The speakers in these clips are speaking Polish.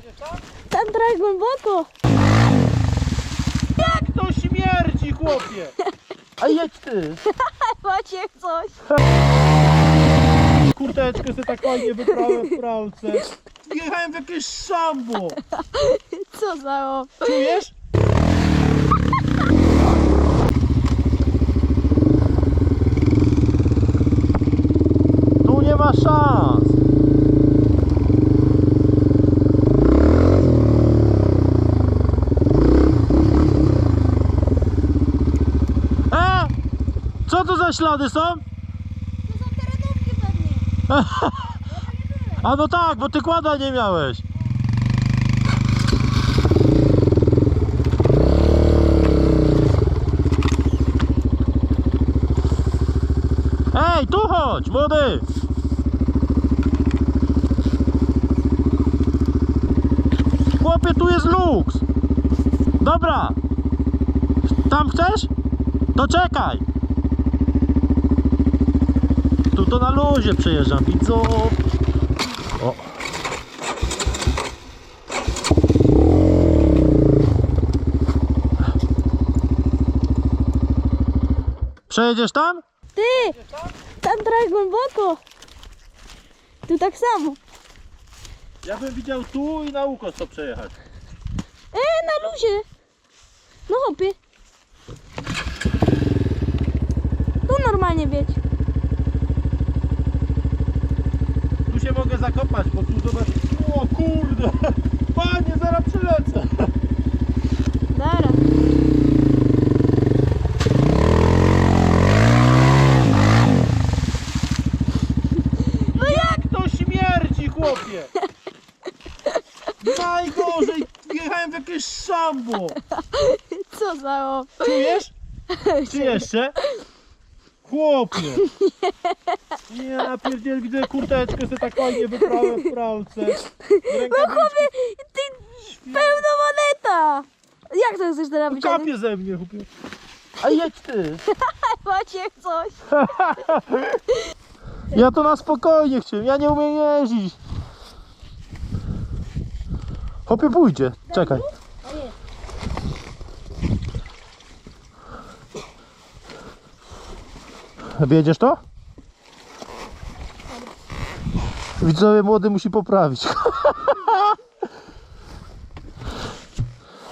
Ty! Tam trochę głęboko. Jak to śmierdzi, chłopie! A jedź ty! Macie coś. Kurteczkę sobie tak fajnie wyprałem w pralce. Wjechałem w jakieś szambo! Co za o. Czujesz? Tu nie ma szans! E! Co to za ślady są? To są terenówki pewnie. A no tak, bo ty kłada nie miałeś. Ej, tu chodź, młody! Chłopie, tu jest luks! Dobra! Tam chcesz? To czekaj! Luzie przejeżdżam, widzą. O. Przejedziesz tam? Ty! Tam trochę głęboko. Tu tak samo. Ja bym widział tu i na ukos to przejechać. E, na luzie. No hopie. Tu normalnie wieć. Tu się mogę zakopać, bo tu zobacz. O kurde! Panie, zaraz przylecę! Dara. No jak to śmierdzi, chłopie! Najgorzej! Wjechałem w jakieś szambo! Co za o. Czujesz? Czy jeszcze? Chłopie! Ja pierdziel, widzę kurteczkę sobie tak fajnie wyprałem w pralce. No chłopie, ty pełna moneta. Jak to chcesz teraz wyciągnąć? Kapie ze mnie, chłopie. A jedź ty! Macie coś. Ja to na spokojnie chciałem, ja nie umiem jeździć. Chłopie pójdzie, czekaj. Wiedziesz to? Widzowie młody musi poprawić.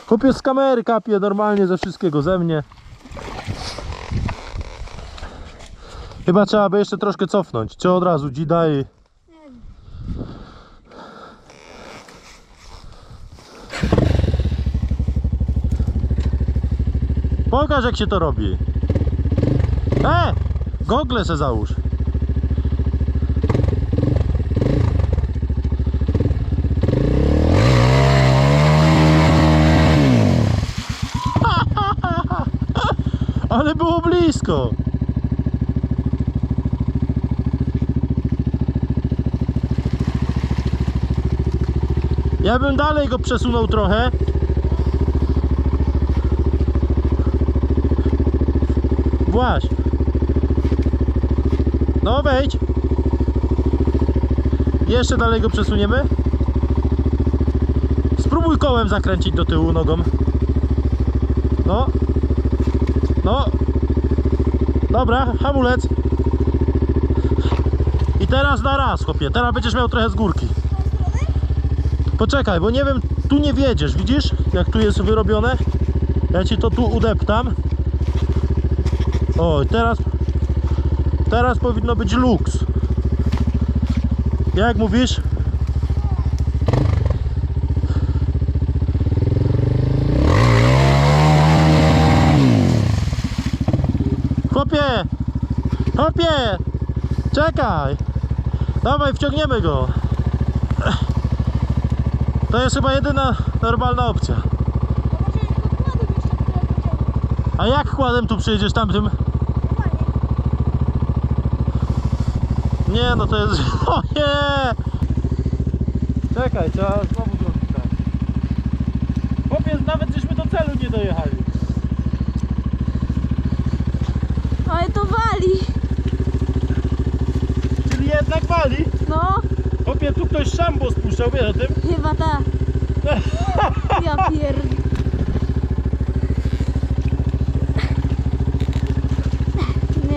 Chłopie z kamery kapie normalnie ze wszystkiego ze mnie. Chyba trzeba by jeszcze troszkę cofnąć. Czy od razu dzi daj. Pokaż jak się to robi. E! Gogle se załóż. Ale było blisko. Ja bym dalej go przesunął trochę. Właśnie. No wejdź. Jeszcze dalej go przesuniemy. Spróbuj kołem zakręcić do tyłu nogą. No. No. Dobra, hamulec. I teraz na raz, chłopie. Teraz będziesz miał trochę z górki. Poczekaj, bo nie wiem, tu nie wiedziesz, widzisz? Jak tu jest wyrobione? Ja ci to tu udeptam. O, teraz teraz powinno być luks. Jak mówisz? Chłopie! Chłopie! Czekaj! Dawaj, wciągniemy go. To jest chyba jedyna normalna opcja. A jak kładem tu przyjedziesz tamtym? Nie, no to jest... O nie! Czekaj, trzeba znowu zrobić tak. Chłopie, nawet żeśmy do celu nie dojechali. Ale to wali. Czyli jednak wali? No. Opie, tu ktoś szambo spuszczał, wiesz o tym? Chyba tak. ja pierd...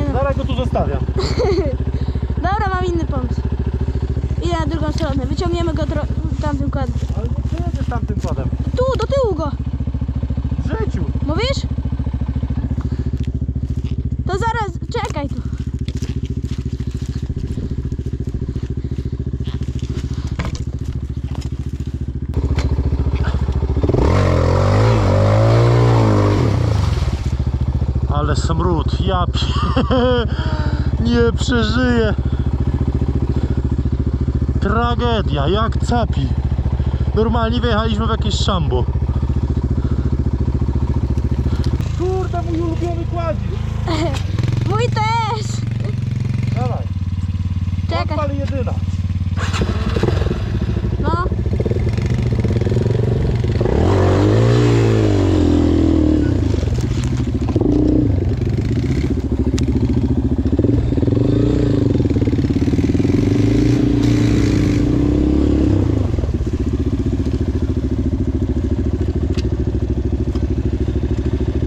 No. Zaraz go tu zostawiam. Dobra, mam inny pomysł. Idę na drugą stronę. Wyciągniemy go tro... tamtym kładem. Ale nie przejedziesz tamtym kładem. Tu, do tyłu go. W życiu. Mówisz? To zaraz, czekaj tu. Ale smród, ja nie przeżyję. Tragedia, jak capi. Normalnie wjechaliśmy w jakieś szambo. Kurde, mój ulubiony kładzisz. Mój też. Dawaj, Czekaj. odpal jedyna. No.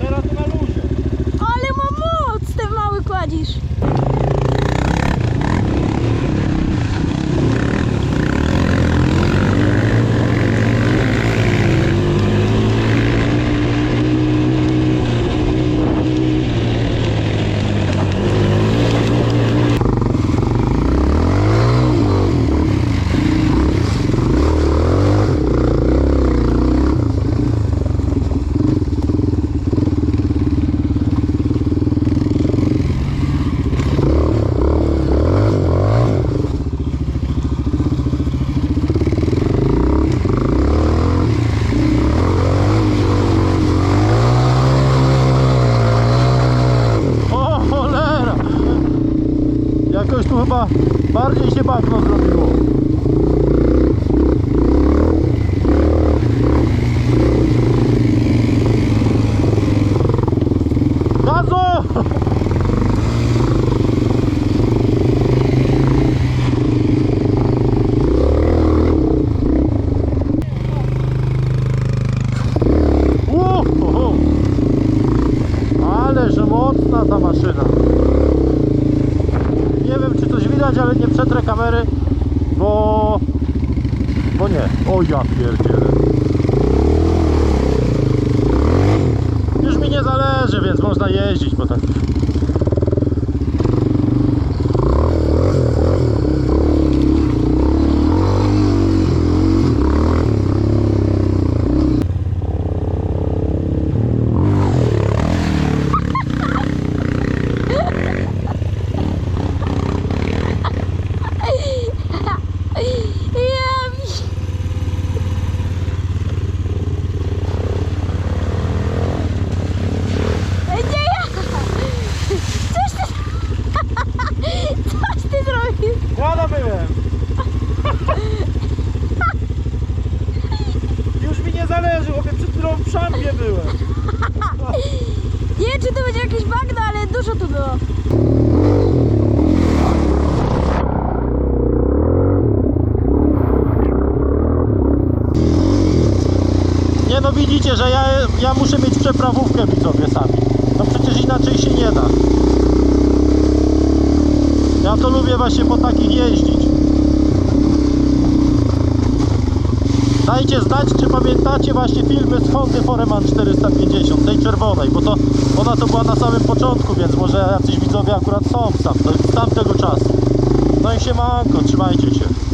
Teraz to na luzie. Ale ma moc ten mały kładzisz. O cholera! Jakoś tu chyba bardziej się bagno zrobiło. Gazu! Uhu! Ale że mocna ta maszyna. Nie wiem czy coś widać, ale nie przetrę kamery, bo... Bo nie. O ja pierdzielę. Już mi nie zależy, więc można jeździć po takich. Ja mi... Ej, Nie ja! Coś ty... Coś ty zrobił! Kłada byłem! Już mi nie zależy, chłopie, przed chwilą w szambie byłem. Nie wiem, czy to będzie jakieś bagno, ale dużo tu było. Nie no widzicie, że ja, ja muszę mieć przeprawówkę widzowie sami. No przecież inaczej się nie da. Ja to lubię właśnie po takich jeździć. Dajcie znać, czy pamiętacie właśnie filmy z Hondy Foreman 450, tej czerwonej, bo to ona to była na samym początku, więc może jacyś widzowie akurat są z, tam, z tamtego czasu. No i siemanko, trzymajcie się.